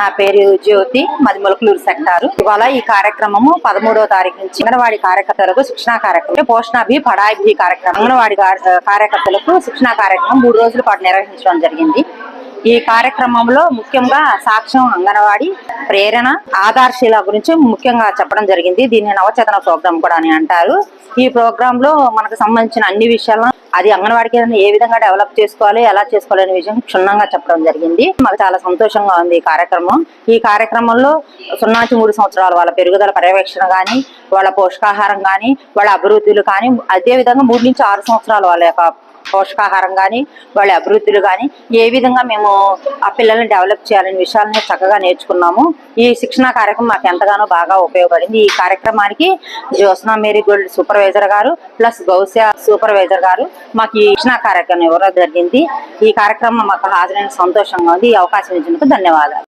నా పేరు జ్యోతి మాది మొలకలూరు సెక్టారు ఇవాళ ఈ కార్యక్రమము పదమూడవ తారీఖు నుంచి అంగన్వాడి కార్యకర్తలకు శిక్షణా కార్యక్రమం పోషణాభి పడాభి కార్యక్రమం. అంగన్వాడి కార్యకర్తలకు శిక్షణ కార్యక్రమం మూడు రోజుల పాటు నిర్వహించడం జరిగింది. ఈ కార్యక్రమంలో ముఖ్యంగా సాక్ష్యం అంగన్వాడి ప్రేరణ ఆధార్శీల గురించి ముఖ్యంగా చెప్పడం జరిగింది. దీన్ని నవచేతన ప్రోగ్రామ్ కూడా అని అంటారు. ఈ ప్రోగ్రామ్లో మనకు సంబంధించిన అన్ని విషయాలను అది అంగన్వాడి ఏ విధంగా డెవలప్ చేసుకోవాలి ఎలా చేసుకోవాలి అనే విషయం క్షుణ్ణంగా చెప్పడం జరిగింది. మాకు చాలా సంతోషంగా ఉంది ఈ కార్యక్రమం. ఈ కార్యక్రమంలో సున్నా నుంచి మూడు సంవత్సరాలు వాళ్ళ పెరుగుదల పర్యవేక్షణ కానీ వాళ్ళ పోషకాహారం కానీ వాళ్ళ అభివృద్ధులు కానీ అదే విధంగా మూడు నుంచి ఆరు సంవత్సరాలు వాళ్ళ యొక్క పోషకాహారం కానీ వాళ్ళ అభివృద్ధులు కానీ ఏ విధంగా మేము ఆ పిల్లల్ని డెవలప్ చేయాలనే విషయాలని చక్కగా నేర్చుకున్నాము. ఈ శిక్షణ కార్యక్రమం మాకు ఎంతగానో బాగా ఉపయోగపడింది. ఈ కార్యక్రమానికి జ్యోత్స్నా మేరీ గోల్డ్ సూపర్వైజర్ గారు ప్లస్ గౌస్య సూపర్వైజర్ గారు మాకు ఈ శిక్షణ కార్యక్రమం ఇవ్వడం జరిగింది. ఈ కార్యక్రమం మాకు హాజరైన సంతోషంగా ఉంది. ఈ అవకాశం ఇచ్చినందుకు ధన్యవాదాలు.